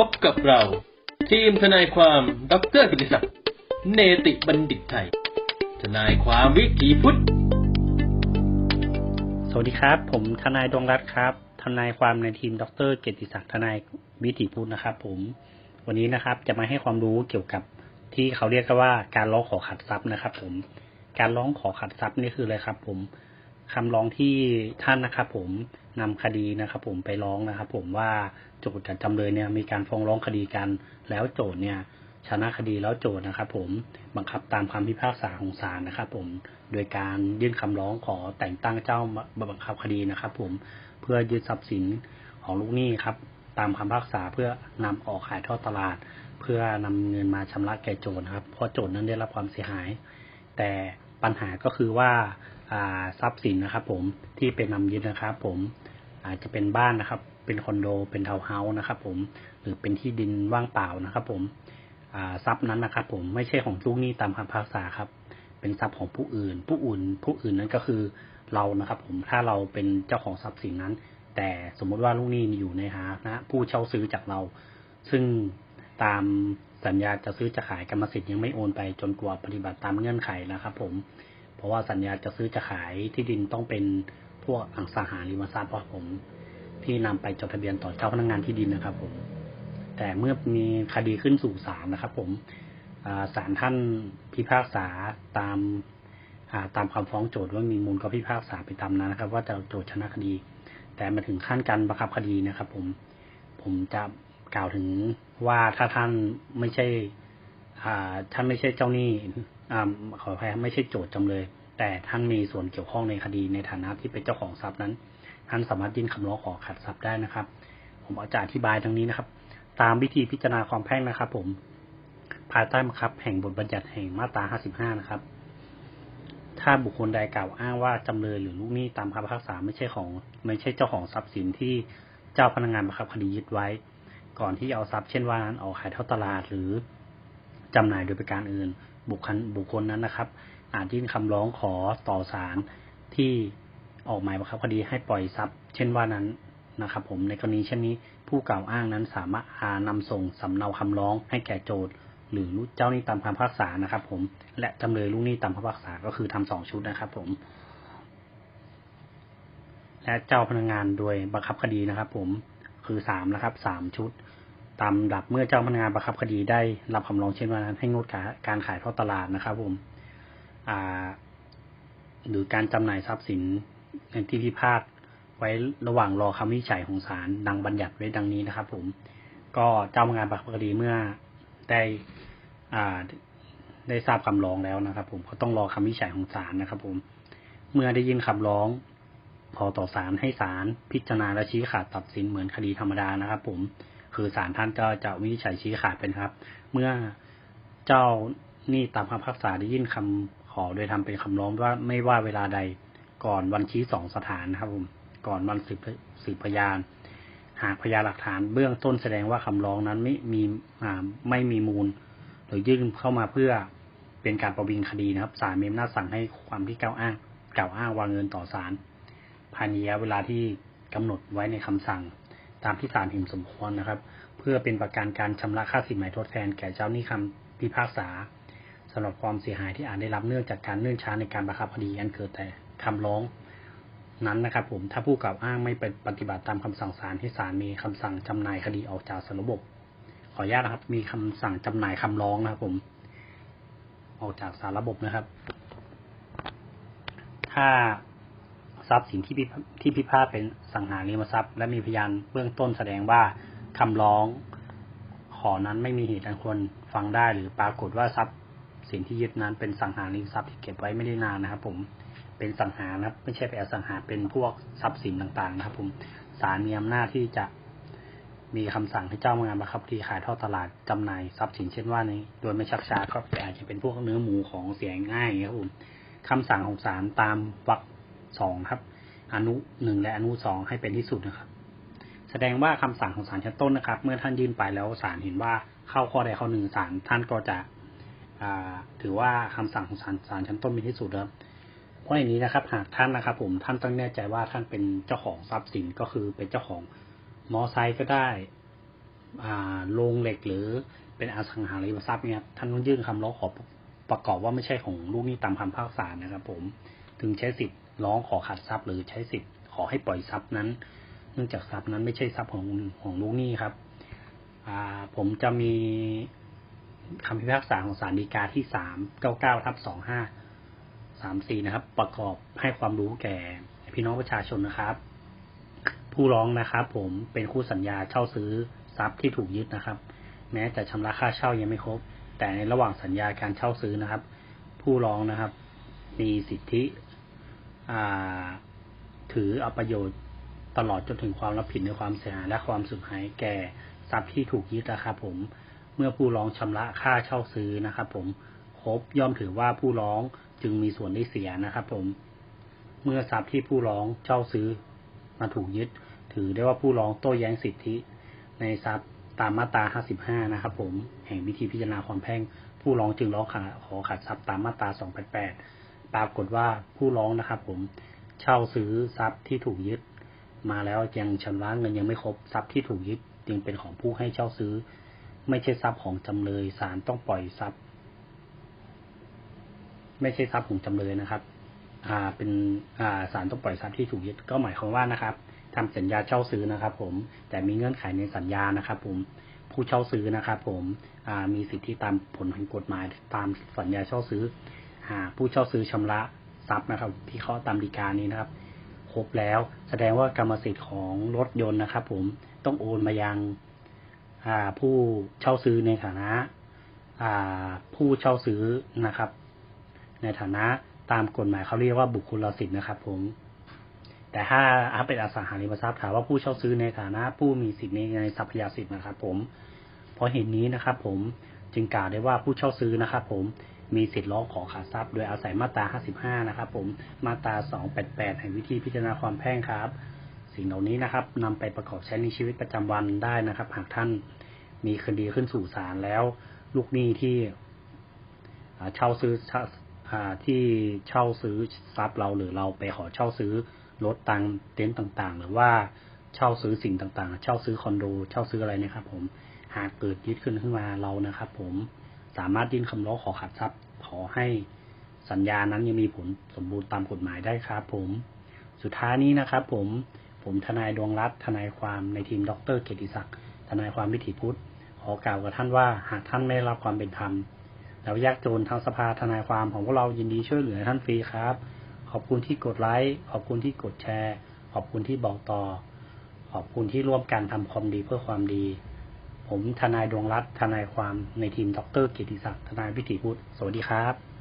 พบกับเรา ทีมทนายความดรกิติศักดิ์เนติบัณฑิตไทย ทนายความวิถีพุทธ สวัสดีครับ ผมทนายดวงรัตน์ครับ ทนายความในทีมดรเกียรติศักดิ์ทนายวิถีพุทธนะครับ ผม วันนี้นะครับ จะมาให้ความรู้เกี่ยวกับที่เขาเรียกกันว่าการร้องขอขัดทรัพย์นะครับ ผม การร้องขอขัดทรัพย์นี่คืออะไรครับ ผม คำร้องที่ท่านนะครับผมนำคดีนะครับ ผมไปร้องนะครับ ผมว่าโจทย์กับจำเลยเนี่ยมีการฟ้องร้องคดีกัน แล้วโจทย์เนี่ยชนะคดีแล้วโจทย์นะครับ ผมบังคับตามคำพิพากษาของศาลนะครับ ผมโดยการยื่นคำร้องขอแต่งตั้งเจ้าบังคับคดีนะครับ ผมเพื่อยึดทรัพย์สินของลูกหนี้ครับ ตามคำพิพากษาเพื่อนำออกขายทอดตลาด เพื่อนำเงินมาชำระแก่โจทย์ครับเพราะโจทย์นั้นได้รับความเสียหาย แต่ปัญหาก็คือว่า ทรัพย์สินนะครับผมที่เป็นนำยึดนะครับผมอาจจะเป็นบ้านนะครับ เป็นคอนโด เป็นทาวน์เฮาส์นะครับผมหรือเป็นที่ดินว่างเปล่านะครับผมทรัพย์นั้นนะครับ ผมไม่ใช่ของลูกหนี้ตามคำพิพากษาครับ เป็นทรัพย์ของผู้อื่น ผู้อื่น ผู้อื่นนั้นก็คือเรานะครับ ผมถ้าเราเป็นเจ้าของทรัพย์สินนั้น แต่สมมติว่าลูกหนี้อยู่ในฐานะ ผู้เช่าซื้อจากเรา ซึ่งตามสัญญาจะซื้อจะขายกรรมสิทธิ์ยังไม่โอนไปจนกว่าปฏิบัติตามเงื่อนไขนะครับ ผม ราะว่าสัญญาจะซื้อจะขายที่ดินต้องเป็นพวกอังหาริมทรัพย์ครับผม ที่นำไปจดทะเบียนต่อเจ้าพนักงานที่ดินนะครับ ผม แต่เมื่อมีคดีขึ้นสู่ศาลนะครับ ผมศาลท่านพิพากษาตามาตามคำฟ้องโจทย์ว่ามีมูลก็พิพากษาไปตามนั้นนะครับ ว่าจะโจทย์ชนะคดี แต่มาถึงขั้นการบังคับคดีนะครับ ผมผมจะกล่าวถึงว่าถ้าท่านไม่ใช่ท่านไม่ใช่เจ้าหนี้ ขออภัยไม่ใช่โจทย์จำเลย แต่ท่านมีส่วนเกี่ยวข้องในคดีในฐานะที่เป็นเจ้าของทรัพย์นั้น ท่านสามารถยื่นคำร้องขอขัดทรัพย์ได้นะครับ ผมอาจจะอธิบายดังนี้นะครับ ตามวิธีพิจารณาความแพ่งนะครับ ผมภายใต้บังคับ แห่งบทบัญญัติแห่งมาตรา 55 นะครับ ถ้าบุคคลใดกล่าวอ้างว่าจำเลยหรือลูกหนี้ตามคำพิพากษาไม่ใช่ของ ไม่ใช่เจ้าของทรัพย์สินที่เจ้าพนักงานบังคับคดียึดไว้ ก่อนที่เอาทรัพย์เช่นว่านั้นออกขายทอดตลาดหรือจำหน่ายโดยประการอื่น บุคคลบุคคลนั้นนะครับ อาจยื่นคำร้องขอต่อศาลที่ออกหมายบังคับคดีให้ปล่อยทรัพย์ เช่นว่านั้นนะครับ ผมในกรณีเช่นนี้ผู้กล่าวอ้างนั้นสามารถหานำส่งสำเนาคำร้องให้แก่โจทย์หรือเจ้าหนี้ตามคำพิพากษานะครับ ผม และจำเลยลูกหนี้ตามคำพิพากษาก็คือทำสองชุดนะครับ ผม และเจ้าพนักงานโดยบังคับคดีนะครับ ผมคือสามนะครับสามชุด ตามลำดับเมื่อเจ้าพนักงานบังคับคดีได้รับคำร้องเช่นว่านั้นให้งดการขายทอดตลาดนะครับผมหรือการจำหน่ายทรัพย์สินในที่พิพาทไว้ระหว่างรอคำวิจัยของศาลดังบัญญัติไว้ดังนี้นะครับ ผม ก็เจ้าพนักงานบังคับคดีเมื่อได้อาได้ทราบคำร้องแล้วนะครับ ผมก็ต้องรอคำวิจัยของศาลนะครับ ผม เมื่อได้ยินคำร้องพอต่อศาลให้ศาลพิจารณาและชี้ขาดตัดสินเหมือนคดีธรรมดานะครับ ผม คือศาลท่านก็จะวินิจฉัยชี้ขาดเป็นครับ เมื่อเจ้านี้ตามคำพิพากษาได้ยื่นคำขอโดยทำเป็นคำร้องว่าไม่ว่าเวลาใดก่อนวันชี้สองสถานนะครับผมก่อนวันสืบสืบพยาน หากพยานหลักฐานเบื้องต้นแสดงว่าคำร้องนั้นไม่มีไม่มีมูล หรือยื่นเข้ามาเพื่อเป็นการประวิงคดีนะครับศาลมีอำนาจสั่งให้ความที่กล่าวอ้างกล่าวอ้างวางเงินต่อศาลภายในระยะเวลาที่กำหนดไว้ในคำสั่ง ตามที่ศาลเห็นสมควรนะครับ เพื่อเป็นประกันการชำระค่าสินไหมทดแทนแก่เจ้าหนี้คำพิพากษาสำหรับความเสียหายที่อาจได้รับเนื่องจากการเนื่องช้าในการบังคับคดีอันเกิดแต่คำร้องนั้นนะครับผมถ้าผู้กล่าวอ้างไม่ไปปฏิบัติตามคำสั่งศาลให้ศาลมีคำสั่งจำหน่ายคดีออกจากสารระบบ ขออนุญาตนะครับ มีคำสั่งจำหน่ายคำร้องนะครับ ผม ออกจากสารระบบนะครับ ถ้า ทรัพย์สินที่ที่พิพาทเป็นสังหาริมทรัพย์ และมีพยานเบื้องต้นแสดงว่าคำร้องขอนั้นไม่มีเหตุอันควรฟังได้ หรือปรากฏว่าทรัพย์สินที่ยึดนั้นเป็นสังหาริมทรัพย์ที่เก็บไว้ไม่ได้นานนะครับ ผมเป็นสังหารนะครับไม่ใช่ไปอสังหาเป็นพวกทรัพย์สินต่างๆ นะครับ ผมศาลมีอำนาจที่จะมีคำสั่งให้เจ้าพนักงานบังคับคดีขายทอดตลาดจำหน่ายทรัพย์สินเช่นว่านี้โดยไม่ชักช้าก็อาจจะเป็นพวกเนื้อหมูของเสียง่ายครับผมคำสั่งของศาลตามวรรค สองครับ อนุหนึ่งและอนุสองให้เป็นที่สุดนะครับ แสดงว่าคำสั่งของศาลชั้นต้นนะครับ เมื่อท่านยื่นไปแล้วศาลเห็นว่าเข้าข้อใดข้อหนึ่งศาลท่านก็จะถือว่าคำสั่งของศาลศาลชั้นต้นเป็นที่สุดครับเพราะอย่างนี้นะครับ หากท่านนะครับ ผมท่านต้องแน่ใจว่าท่านเป็นเจ้าของทรัพย์สินก็คือเป็นเจ้าของมอไซค์ก็ได้อ่าโรงเหล็กหรือเป็นอสังหาริมทรัพย์เนี่ยท่านต้องยื่นคำร้องขอประกอบว่าไม่ใช่ของลูกหนี้ตามคำพิพากษานะครับ ผม ถึงใช้สิทธิ์ร้องขอขัดทรัพย์หรือใช้สิทธิ์ขอให้ปล่อยทรัพย์นั้น เนื่องจากทรัพย์นั้นไม่ใช่ทรัพย์ของของลูกหนี้ครับอ่าผมจะมีคำพิพากษาของศาลฎีกาที่สามเก้าเก้าทับสองห้าสามสี่นะครับ ประกอบให้ความรู้แก่พี่น้องประชาชนนะครับ ผู้ร้องนะครับผมเป็นคู่สัญญาเช่าซื้อทรัพย์ที่ถูกยึดนะครับ แม้จะชำระค่าเช่ายังไม่ครบ แต่ในระหว่างสัญญาการเช่าซื้อนะครับ ผู้ร้องนะครับ มีสิทธิถือเอาประโยชน์ตลอดจนถึงความรับผิดในความเสียหายและความสูญหายแก่ทรัพย์ที่ถูกยึดนะครับผม เมื่อผู้ร้องชำระค่าเช่าซื้อนะครับ ผมครบย่อมถือว่าผู้ร้องจึงมีส่วนได้เสียนะครับผม เมื่อทรัพย์ที่ผู้ร้องเช่าซื้อมาถูกยึด ถือได้ว่าผู้ร้องโต้แย้งสิทธิ ในทรัพย์ตามมาตรา 55 นะครับผม แห่งวิธีพิจารณาความแพ่ง ผู้ร้องจึงร้องขอขัดทรัพย์ตามมาตรา 288 ปรากฏว่าผู้ร้องนะครับ ผมเช่าซื้อทรัพย์ที่ถูกยึด มาแล้วยังชำระเงินยังไม่ครบทรัพย์ที่ถูกยึดจึงเป็นของผู้ให้เช่าซื้อ ไม่ใช่ทรัพย์ของจำเลยศาลต้องปล่อยทรัพย์ ไม่ใช่ทรัพย์ของจำเลยนะครับ อ่าเป็นอ่าศาลต้องปล่อยทรัพย์ที่ถูกยึดก็หมายความว่านะครับทำสัญญาเช่าซื้อนะครับ ผม แต่มีเงื่อนไขในสัญญานะครับ ผมผู้เช่าซื้อนะครับ ผมอ่ามีสิทธิตามผลแห่งกฎหมายตามสัญญาเช่าซื้อ ผู้เช่าซื้อชำระทรัพย์นะครับ ที่เขาตามฎีกานี้นะครับ ครบแล้วแสดงว่ากรรมสิทธิ์ของรถยนต์นะครับ ผมต้องโอนมายังผู้เช่าซื้อในฐานะาผู้เช่าซื้อนะครับ ในฐานะตามกฎหมายเขาเรียกว่าบุคคลสิทธิ์นะครับ ผม แต่ถ้าเป็นอสังหาริมทรัพย์ถามว่าผู้เช่าซื้อในฐานะ ผู้มีสิทธิ์ในทรัพยาสิทธิ์นะครับ ผม เพราะเหตุนี้นะครับ ผมจึงกล่าวได้ว่าผู้เช่าซื้อนะครับ ผม มีสิทธิ์ร้องขอขาดทรัพย์ โดยอาศัยมาตรา 55 นะครับ ผมมาตรา 288 แห่งวิธีพิจารณาความแพ่งครับ สิ่งเหล่านี้นะครับนำไปประกอบใช้ในชีวิตประจำวันได้นะครับ หากท่านมีคดีขึ้นสู่ศาลแล้ว ลูกหนี้ที่เช่าซื้ออที่เช่าซื้อทรัพย์เราหรือเราไปขอเช่าซื้อรถตังเต็นท์ต่างๆ หรือว่าเช่าซื้อสิ่งต่างๆ เช่าซื้อคอนโด เช่าซื้ออะไรนะครับ ผม หากเกิดยึดขึ้นขึ้นมาเรานะครับ ผม สามารถยื่นคำร้องขอขัดทรัพย์ ขอให้สัญญานั้นยังมีผลสมบูรณ์ตามกฎหมายได้ครับผม สุดท้ายนี้นะครับผม ผมทนายดวงรัตน์ทนายความในทีมดรเกียรติศักดิ์ทนายความวิถีพุทธ ขอกล่าวกับท่านว่าหากท่านไม่รับความเป็นธรรมแล้วยากจนทางสภาทนายความของพวกเรายินดีช่วยเหลือท่านฟรีครับ ขอบคุณที่กดไลค์ขอบคุณที่กดแชร์ ขอบคุณที่บอกต่อ ขอบคุณที่ร่วมกันทำความดีเพื่อความดี ผมทนายดวงรัตน์ทนายความในทีมดรเกียรติศักดิ์ทนายวิถีพุทธสวัสดีครับ